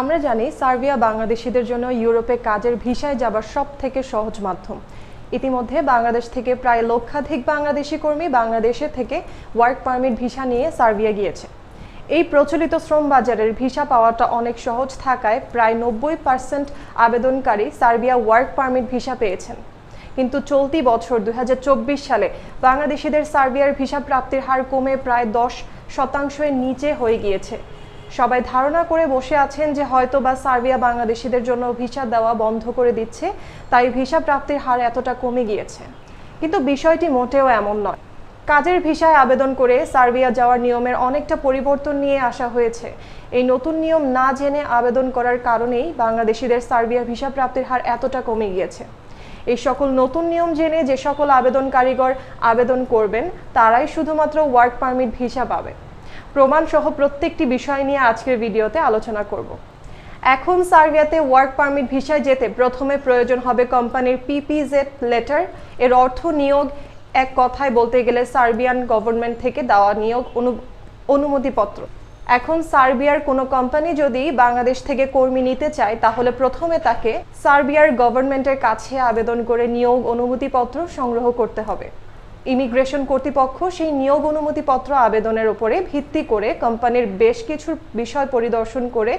আমরা জানি সার্বিয়া বাংলাদেশিদের জন্য ইউরোপে কাজের ভিসায় যাবার সব থেকে সহজ মাধ্যম। ইতিমধ্যে বাংলাদেশ থেকে প্রায় লক্ষাধিক বাংলাদেশি কর্মী বাংলাদেশে থেকে ওয়ার্ক পারমিট ভিসা নিয়ে সার্বিয়া গিয়েছে। এই প্রচলিত শ্রম বাজারের ভিসা পাওয়াটা অনেক সহজ থাকায় প্রায় নব্বই পার্সেন্ট আবেদনকারী সার্বিয়া ওয়ার্ক পারমিট ভিসা পেয়েছেন। কিন্তু চলতি বছর দুই হাজার চব্বিশ সালে বাংলাদেশিদের সার্বিয়ার ভিসা প্রাপ্তির হার কমে প্রায় দশ শতাংশের নিচে হয়ে গিয়েছে। সবাই ধারণা করে বসে আছেন যে হয়তো বা সার্বিয়া বাংলাদেশিদের জন্য ভিসা দেওয়া বন্ধ করে দিচ্ছে, তাই ভিসা প্রাপ্তির হার এতটা কমে গিয়েছে। কিন্তু বিষয়টি মোটেও এমন নয়। কাজের ভিসায় আবেদন করে সার্বিয়া যাওয়ার নিয়মের অনেকটা পরিবর্তন নিয়ে আসা হয়েছে। এই নতুন নিয়ম না জেনে আবেদন করার কারণেই বাংলাদেশিদের সার্বিয়া ভিসা প্রাপ্তির হার এতটা কমে গিয়েছে। এই সকল নতুন নিয়ম জেনে যে সকল আবেদন কারিগর আবেদন করবেন, তারাই শুধুমাত্র ওয়ার্ক পারমিট ভিসা পাবে। প্রমাণ সহ প্রত্যেকটি বিষয় নিয়ে আজকের ভিডিওতে আলোচনা করব। এখন সার্বিয়াতে ওয়ার্ক পারমিট ভিসায় যেতে প্রথমে প্রয়োজন হবে কোম্পানির পিপিজেড লেটার এর অর্থ নিয়োগ এক কথায় বলতে গেলে সার্বিয়ান গভর্নমেন্ট থেকে দেওয়া নিয়োগ অনু- অনুমতিপত্র। এখন সার্বিয়ার কোনো কোম্পানি যদি বাংলাদেশ থেকে কর্মী নিতে চায়, তাহলে প্রথমে তাকে সার্বিয়ার গভর্নমেন্টের কাছে আবেদন করে নিয়োগ অনুমতিপত্র সংগ্রহ করতে হবে। ইমিগ্রেশন কর্তৃপক্ষ সেই নিয়োগ অনুমতিপত্র আবেদনের উপরে ভিত্তি করে কোম্পানির বেশ কিছু বিষয় পরিদর্শন করে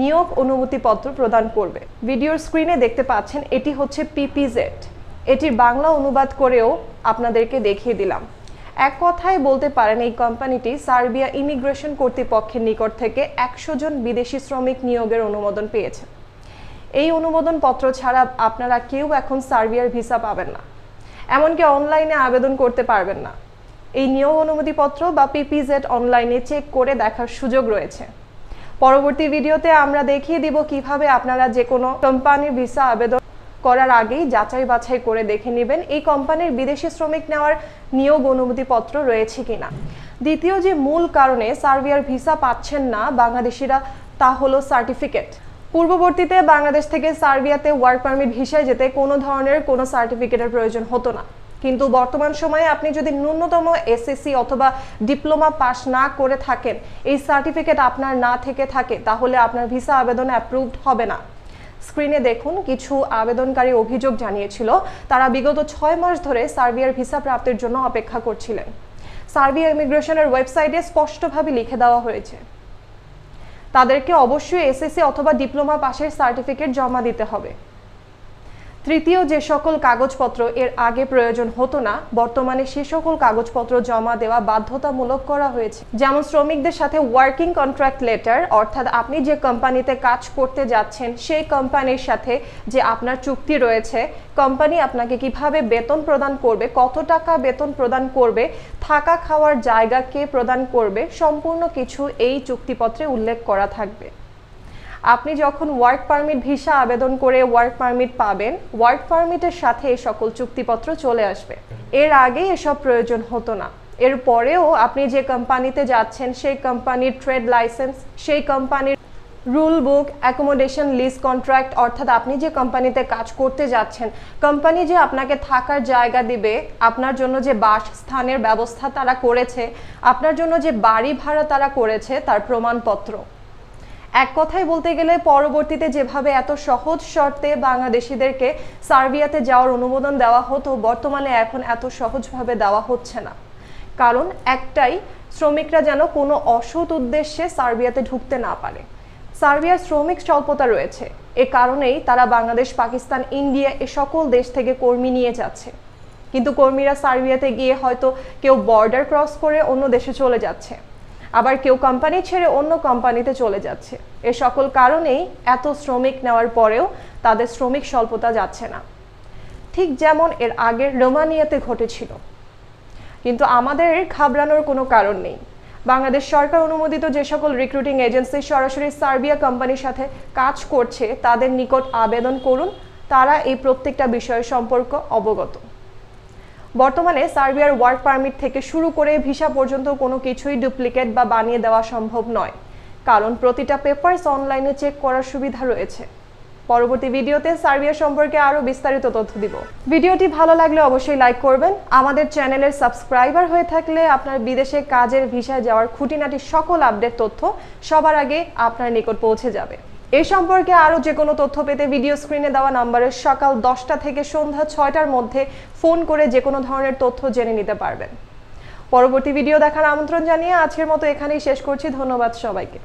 নিয়োগ অনুমতিপত্র প্রদান করবে। ভিডিওর স্ক্রিনে দেখতে পাচ্ছেন, এটি হচ্ছে পিপিজেড এটির বাংলা অনুবাদ করেও আপনাদেরকে দেখিয়ে দিলাম। এক কথায় বলতে পারেন, এই কোম্পানিটি সার্বিয়া ইমিগ্রেশন কর্তৃপক্ষের নিকট থেকে একশো জন বিদেশি শ্রমিক নিয়োগের অনুমোদন পেয়েছে। এই অনুমোদন পত্র ছাড়া আপনারা কেউ এখন সার্বিয়ার ভিসা পাবেন না। এমনকি অনলাইনে আবেদন করতে পারবেন না। এই নিয়োগ অনুমতিপত্র বা পিপিজেড অনলাইনে চেক করে দেখার সুযোগ রয়েছে। পরবর্তী ভিডিওতে আমরা দেখিয়ে দিব কীভাবে আপনারা যে কোনো কোম্পানির ভিসা আবেদন করার আগেই যাচাই বাছাই করে দেখে নেবেন এই কোম্পানির বিদেশি শ্রমিক নেওয়ার নিয়োগ অনুমতিপত্র রয়েছে কিনা। দ্বিতীয় যে মূল কারণে সার্বিয়ার ভিসা পাচ্ছেন না বাংলাদেশিরা, তা হলো সার্টিফিকেট পূর্ববর্তীতে বাংলাদেশ থেকে সার্বিয়াতে ওয়ার্ক পারমিট ভিসায় যেতে কোনো ধরনের কোনো সার্টিফিকেটের প্রয়োজন হতো না। কিন্তু বর্তমান সময়ে আপনি যদি ন্যূনতম এসএসসি অথবা ডিপ্লোমা পাশ না করে থাকেন, এই সার্টিফিকেট আপনার না থেকে থাকে, তাহলে আপনার ভিসা আবেদন অ্যাপ্রুভড হবে না। স্ক্রিনে দেখুন, কিছু আবেদনকারী অভিযোগ জানিয়েছিল। তারা বিগত ছয় মাস ধরে সার্বিয়ার ভিসা প্রাপ্তির জন্য অপেক্ষা করছিলেন। সার্বিয়া ইমিগ্রেশনের ওয়েবসাইটে স্পষ্টভাবে লিখে দেওয়া হয়েছে। তাদেরকে অবশ্যই এসএসসি অথবা ডিপ্লোমা পাশের সার্টিফিকেট জমা দিতে হবে। তৃতীয় যে সকল কাগজপত্র এর আগে প্রয়োজন হতো না, বর্তমানে সে সকল কাগজপত্র জমা দেওয়া বাধ্যতামূলক করা হয়েছে। যেমন শ্রমিকদের সাথে ওয়ার্কিং কন্ট্রাক্ট লেটার অর্থাৎ আপনি যে কোম্পানিতে কাজ করতে যাচ্ছেন, সেই কোম্পানির সাথে যে আপনার চুক্তি রয়েছে কোম্পানি আপনাকে কীভাবে বেতন প্রদান করবে, কত টাকা বেতন প্রদান করবে, থাকা খাওয়ার জায়গা কে প্রদান করবে, সম্পূর্ণ কিছু এই চুক্তিপত্রে উল্লেখ করা থাকবে। আপনি যখন ওয়ার্ক পারমিট ভিসা আবেদন করে ওয়ার্ক পারমিট পাবেন ওয়ার্ক পারমিটের সাথে এই সকল চুক্তিপত্র চলে আসবে। এর আগে এসব প্রয়োজন হতো না। এর পরেও আপনি যে কোম্পানিতে যাচ্ছেন, সেই কোম্পানির ট্রেড লাইসেন্স সেই কোম্পানির rule book accommodation lease contract অর্থাৎ আপনি যে কোম্পানিতে কাজ করতে যাচ্ছেন কোম্পানি যে আপনাকে থাকার জায়গা দিবে, আপনার জন্য যে বাসস্থানের ব্যবস্থা তারা করেছে, আপনার জন্য যে বাড়ি ভাড়া তারা করেছে, তার প্রমাণপত্র। এক কথায় বলতে গেলে পরবর্তীতে যেভাবে এত সহজ শর্তে বাংলাদেশিদেরকে সার্বিয়াতে যাওয়ার অনুমোদন দেওয়া হতো, বর্তমানে এখন এত সহজভাবে দেওয়া হচ্ছে না। কারণ একটাই, শ্রমিকরা যেন কোনো অসৎ উদ্দেশ্যে সার্বিয়াতে ঢুকতে না পারে। সার্বিয়ার শ্রমিক স্বল্পতা রয়েছে। এ কারণেই তারা বাংলাদেশ, পাকিস্তান, ইন্ডিয়া এ সকল দেশ থেকে কর্মী নিয়ে যাচ্ছে। কিন্তু কর্মীরা সার্বিয়াতে গিয়ে হয়তো কেউ বর্ডার ক্রস করে অন্য দেশে চলে যাচ্ছে। আবার কেউ কোম্পানি ছেড়ে অন্য কোম্পানিতে চলে যাচ্ছে। এ সকল কারণেই এত শ্রমিক নেওয়ার পরেও তাদের শ্রমিক স্বল্পতা যাচ্ছে না। ঠিক যেমন এর আগে রোমানিয়াতে ঘটেছিল। কিন্তু আমাদের ঘাবড়ানোর কোনো কারণ নেই। বাংলাদেশ সরকার অনুমোদিত যে সকল রিক্রুটিং এজেন্সি সরাসরি সার্বিয়া কোম্পানির সাথে কাজ করছে, তাদের নিকট আবেদন করুন। তারা এই প্রত্যেকটা বিষয় সম্পর্ক অবগত। বর্তমানে সার্বিয়ার ওয়ার্ক পারমিট থেকে শুরু করে ভিসা পর্যন্ত কোনো কিছুই ডুপ্লিকেট বা বানিয়ে দেওয়া সম্ভব নয়। কারণ প্রতিটা পেপারস অনলাইনে চেক করার সুবিধা রয়েছে। পরবর্তী ভিডিওতে সার্বিয়া সম্পর্কে আরও বিস্তারিত তথ্য দিব। ভিডিওটি ভালো লাগলে অবশ্যই লাইক করবেন। আমাদের চ্যানেলের সাবস্ক্রাইবার হয়ে থাকলে আপনার বিদেশে কাজের ভিসায় যাওয়ার খুঁটিনাটি সকল আপডেট তথ্য সবার আগে আপনার নিকট পৌঁছে যাবে। এ সম্পর্কে আরও যে কোনো তথ্য পেতে ভিডিও স্ক্রিনে দেওয়া নাম্বারে সকাল দশটা থেকে সন্ধ্যা ছয়টার মধ্যে ফোন করে যে কোনো ধরনের তথ্য জেনে নিতে পারবেন। পরবর্তী ভিডিও দেখার আমন্ত্রণ জানিয়ে আজকের মতো এখানেই শেষ করছি। ধন্যবাদ সবাইকে।